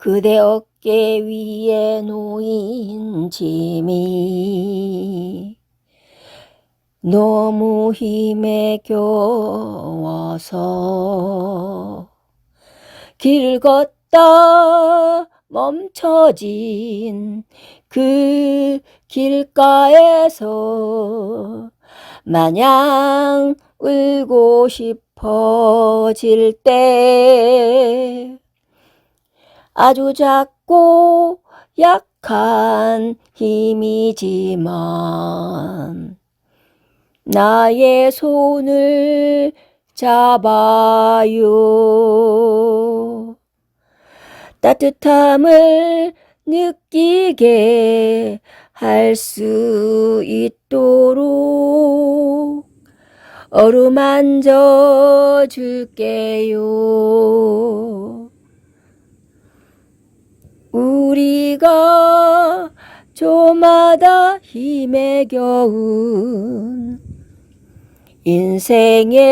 그대 어깨 위에 놓인 짐이 너무 힘에 겨워서 길을 걷다 멈춰진 그 길가에서 마냥 울고 싶어질 때 아주 작고 약한 힘이지만 나의 손을 잡아요. 따뜻함을 느끼게 할 수 있도록 어루만져 줄게요. 우리가 저마다 힘에 겨운 인생의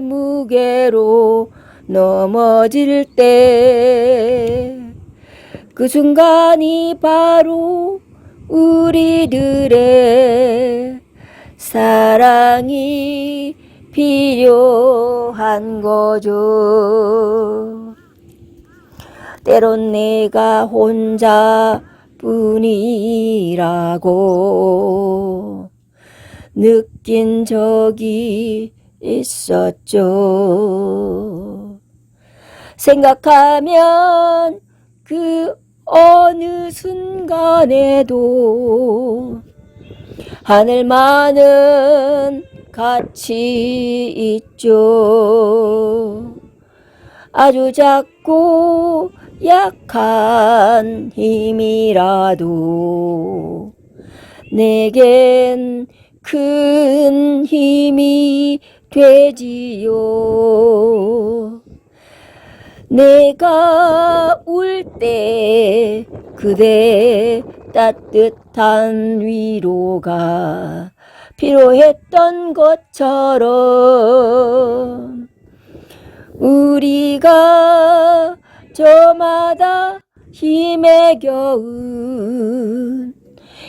무게로 넘어질 때 그 순간이 바로 우리들의 사랑이 필요한 거죠. 때론 내가 혼자 뿐이라고 느낀 적이 있었죠. 생각하면 그 어느 순간에도 하늘만은 같이 있죠. 아주 작고 약한 힘이라도 내겐 큰 힘이 되지요. 내가 울 때 그대 따뜻한 위로가 필요했던 것처럼 힘에 겨운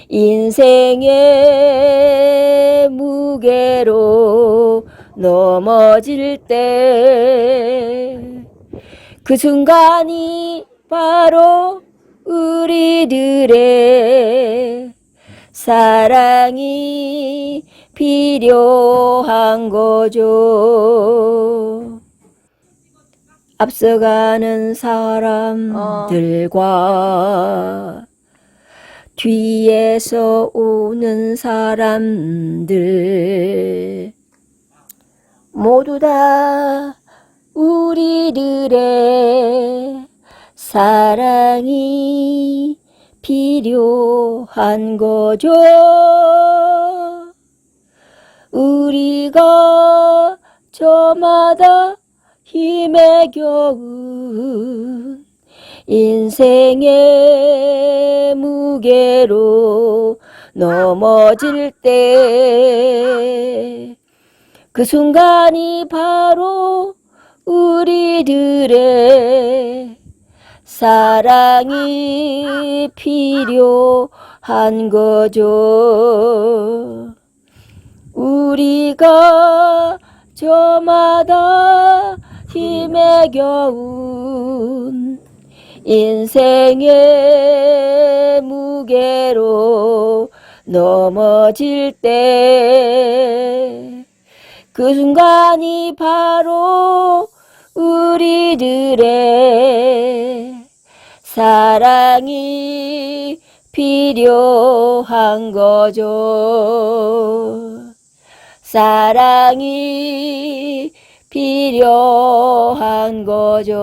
인생의 무게로 넘어질 때 그 순간이 바로 우리들의 사랑이 필요한 거죠. 앞서가는 사람들과 뒤에서 오는 사람들 모두 다 우리들의 사랑이 필요한 거죠. 우리가 저마다 힘에 겨운 인생의 무게로 넘어질 때 그 순간이 바로 우리들의 사랑이 필요한 거죠. 우리가 저마다 힘에 겨운 인생의 무게로 넘어질 때 그 순간이 바로 우리들의 사랑이 필요한 거죠. 사랑이 필요한 거죠.